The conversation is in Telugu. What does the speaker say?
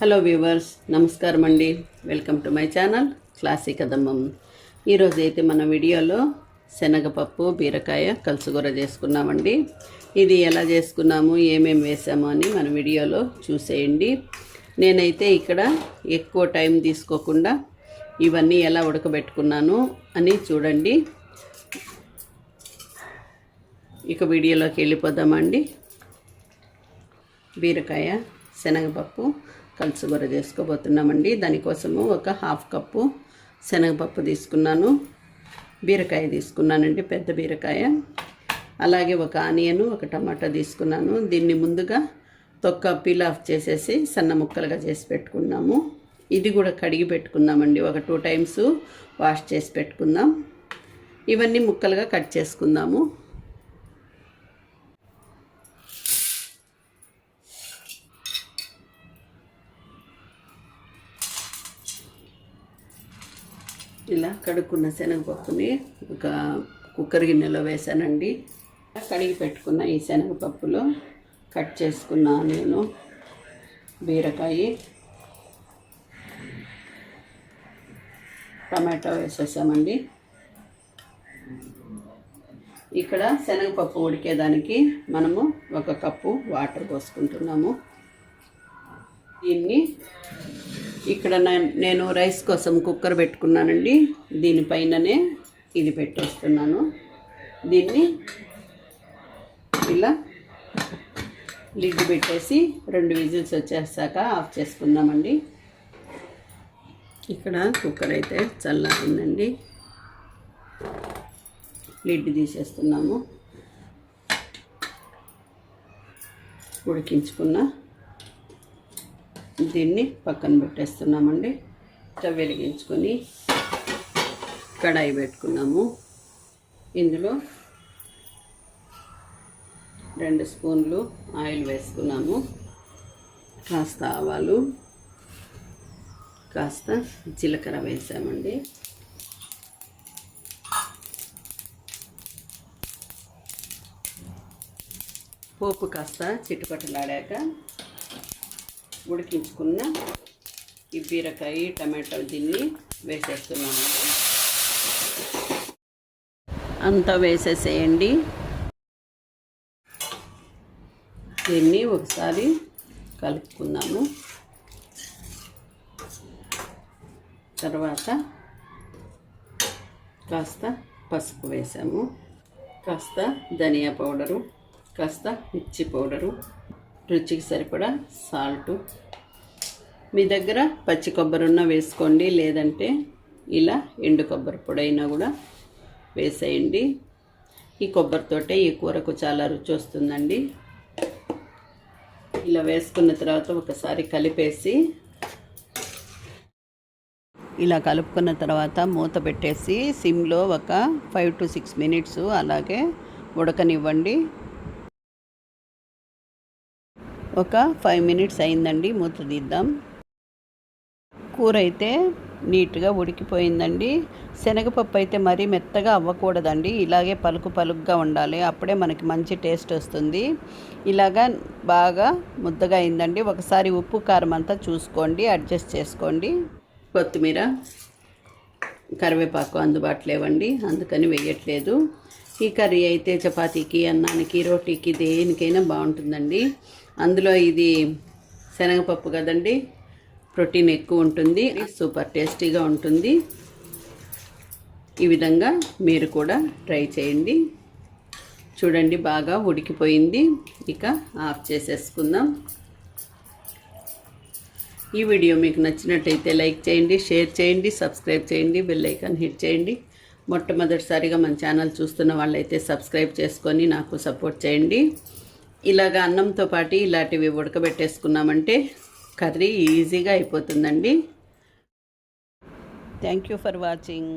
హలో వ్యూవర్స్ నమస్కారం అండి. Welcome to my channel classy కదమ్మం. ఈరోజు అయితే మన వీడియోలో శనగపప్పు బీరకాయ కలుసుగూర చేసుకున్నామండి. ఇది ఎలా చేసుకున్నాము ఏమేమి వేసాము అని మన వీడియోలో చూసేయండి. నేనైతే ఇక్కడ ఎక్కువ టైం తీసుకోకుండా ఇవన్నీ ఎలా ఉడకబెట్టుకున్నాను అని చూడండి. ఇక వీడియోలోకి వెళ్ళిపోదామండి. బీరకాయ శనగపప్పు కలుసుగూర చేసుకోబోతున్నామండి. దానికోసము ఒక హాఫ్ కప్పు శనగపప్పు తీసుకున్నాను. బీరకాయ తీసుకున్నానండి పెద్ద బీరకాయ. అలాగే ఒక ఆనియను ఒక టమాటా తీసుకున్నాను. దీన్ని ముందుగా తొక్క పీల్ ఆఫ్ చేసేసి సన్న ముక్కలుగా చేసి పెట్టుకున్నాము. ఇది కూడా కడిగి పెట్టుకుందామండి. ఒక టూ టైమ్స్ వాష్ చేసి పెట్టుకుందాం. ఇవన్నీ ముక్కలుగా కట్ చేసుకుందాము. ఇలా కడుక్కున్న శనగపప్పుని ఒక కుక్కర్ గిన్నెలో వేసానండి. కడిగి పెట్టుకున్న ఈ శనగపప్పులో కట్ చేసుకున్న నేను బీరకాయ టమాటో వేసేసామండి. ఇక్కడ శనగపప్పు ఉడికేదానికి మనము ఒక కప్పు వాటర్ పోసుకుంటున్నాము. దీన్ని ఇక్కడ నేను రైస్ కోసం కుక్కర్ పెట్టుకున్నానండి. దీనిపైననే ఇది పెట్టేస్తున్నాను. దీన్ని ఇలా లిడ్ పెట్టేసి రెండు విజిల్స్ వచ్చేసాక ఆఫ్ చేసుకుందామండి. ఇక్కడ కుక్కర్ అయితే చల్లారిందండి లిడ్ తీసేస్తున్నాము. ఉడికించుకున్న దీన్ని పక్కన పెట్టేస్తున్నామండి. స్టవ్ వెలిగించుకొని కడాయి పెట్టుకున్నాము. ఇందులో రెండు స్పూన్లు ఆయిల్ వేసుకున్నాము. కాస్త ఆవాలు కాస్త జీలకర్ర వేసామండి. పోపు కాస్త చిట్టుపట్టలాడాక ఉడికించుకున్న ఈ బీరకాయ టమాటో దీన్ని వేసేస్తున్నాము అంతా వేసేసేయండి. దీన్ని ఒకసారి కలుపుకుందాము. తర్వాత కాస్త పసుపు వేసాము. కాస్త ధనియా పౌడరు కాస్త మిర్చి పౌడరు రుచికి సరిపడా సాల్టు. మీ దగ్గర పచ్చి కొబ్బరి ఉన్న వేసుకోండి లేదంటే ఇలా ఎండు కొబ్బరి పొడైనా కూడా వేసేయండి. ఈ కొబ్బరితోటే ఈ కూరకు చాలా రుచి వస్తుందండి. ఇలా వేసుకున్న తర్వాత ఒకసారి కలిపేసి ఇలా కలుపుకున్న తర్వాత మూత పెట్టేసి సిమ్లో ఒక ఫైవ్ టు సిక్స్ మినిట్స్ అలాగే ఉడకనివ్వండి. ఒక ఫైవ్ మినిట్స్ అయిందండి మూత తీద్దాం. కూర అయితే నీట్గా ఉడికిపోయిందండి. శనగపప్పు అయితే మరీ మెత్తగా అవ్వకూడదండి ఇలాగే పలుకు పలుకుగా ఉండాలి అప్పుడే మనకి మంచి టేస్ట్ వస్తుంది. ఇలాగా బాగా ముద్దగా అయిందండి. ఒకసారి ఉప్పు కారం అంతా చూసుకోండి అడ్జస్ట్ చేసుకోండి. కొత్తిమీర కరివేపాకు అందుబాటులో ఇవ్వండి అందుకని వేయట్లేదు. ఈ కర్రీ అయితే చపాతీకి అన్నానికి రోటీకి దేనికైనా బాగుంటుందండి. అందులో ఇది శనగపప్పు కదండి ప్రోటీన్ ఎక్కువ ఉంటుంది సూపర్ టేస్టీగా ఉంటుంది. ఈ విధంగా మీరు కూడా ట్రై చేయండి. చూడండి బాగా ఉడికిపోయింది. ఇక ఆఫ్ చేసేసుకుందాం. ఈ వీడియో మీకు నచ్చినట్టయితే లైక్ చేయండి షేర్ చేయండి సబ్స్క్రైబ్ చేయండి బెల్ ఐకాన్ హిట్ చేయండి. మొట్టమొదటిసారిగా మన ఛానల్ చూస్తున్న వాళ్ళైతే సబ్స్క్రైబ్ చేసుకొని నాకు సపోర్ట్ చేయండి. ఇలాగ అన్నంతో పాటు ఇలాంటివి ఉడకబెట్టేసుకున్నామంటే కర్రీ ఈజీగా అయిపోతుందండి. Thank you for watching